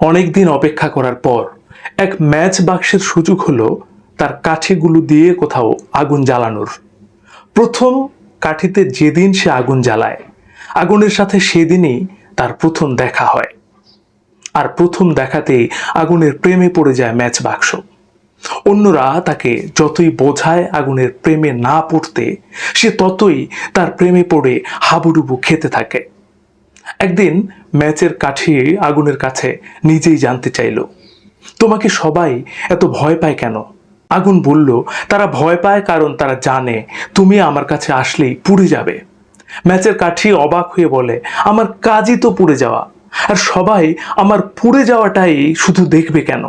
অনেক দিন অপেক্ষা করার পর এক ম্যাচ বাক্সের সুযোগ হলো তার কাঠিগুলো দিয়ে কোথাও আগুন জ্বালানোর। প্রথম কাঠিতে যেদিন সে আগুন জ্বালায়, আগুনের সাথে সেদিনই তার প্রথম দেখা হয়। আর প্রথম দেখাতেই আগুনের প্রেমে পড়ে যায় ম্যাচ বাক্স। অন্যরা তাকে যতই বোঝায় আগুনের প্রেমে না পড়তে, সে ততই তার প্রেমে পড়ে হাবুডুবু খেতে থাকে। একদিন ম্যাচের কাঠি আগুনের কাছে নিজেই জানতে চাইল, তোমাকে সবাই এত ভয় পায় কেন? আগুন বলল, তারা ভয় পায় কারণ তারা জানে তুমি আমার কাছে আসলেই পুড়ে যাবে। ম্যাচের কাঠি অবাক হয়ে বলে, আমার কাজই তো পুড়ে যাওয়া, আর সবাই আমার পুড়ে যাওয়াটাই শুধু দেখবে কেন?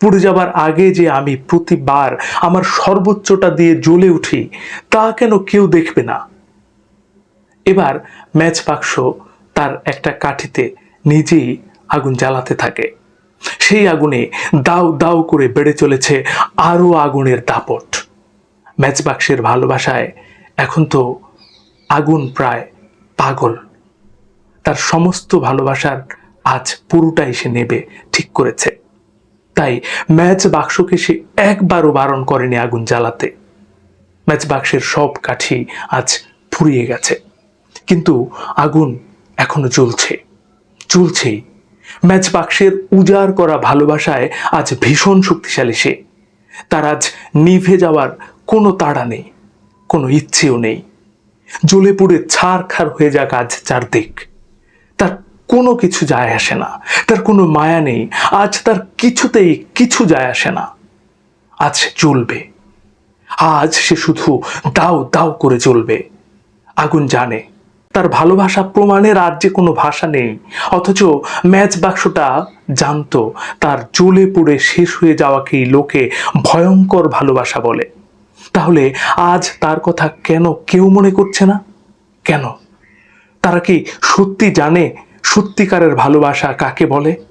পুড়ে যাবার আগে যে আমি প্রতিবার আমার সর্বোচ্চটা দিয়ে জ্বলে উঠি, তা কেন কেউ দেখবে না? এবার ম্যাচ বাক্স তার একটা কাঠিতে নিজেই আগুন জ্বালাতে থাকে। সেই আগুনে দাউ দাউ করে বেড়ে চলেছে আরও আগুনের দাপট। ম্যাচ বাক্সের ভালোবাসায় এখন তো আগুন প্রায় পাগল। তার সমস্ত ভালোবাসার আজ পুরোটাই সে নেবে, ঠিক করেছে। তাই ম্যাচ বাক্সকে সে একবারও বারণ করেনি আগুন জ্বালাতে। ম্যাচ বাক্সের সব কাঠি আজ ফুরিয়ে গেছে। কিন্তু আগুন এখনও চলছে। চলছেই। ম্যাচ বাক্সের উজাড় করা ভালোবাসায় আজ ভীষণ শক্তিশালী সে। তার আজ নিভে যাওয়ার কোনো তাড়া নেই, কোনো ইচ্ছেও নেই। জ্বলে পুড়ে ছাড় খার হয়ে যাক আজ চারদিক। তার কোনো কিছু যায় আসে না, তার কোনো মায়া নেই। আজ তার কিছুতেই কিছু যায় আসে না। আজ জ্বলবে আজ সে শুধু দাও দাও করে চলবে। আগুন জানে। তার ভালোবাসা প্রমাণের আর যে কোনো ভাষা নেই। অথচ ম্যাচ বাক্সটা জানতো, তার জ্বলে পুড়ে শেষ হয়ে যাওয়াকেই লোকে ভয়ঙ্কর ভালোবাসা বলে। তাহলে আজ তার কথা কেন কেউ মনে করছে না? কেন? তারা কি সত্যি জানে সত্যিকারের ভালোবাসা কাকে বলে?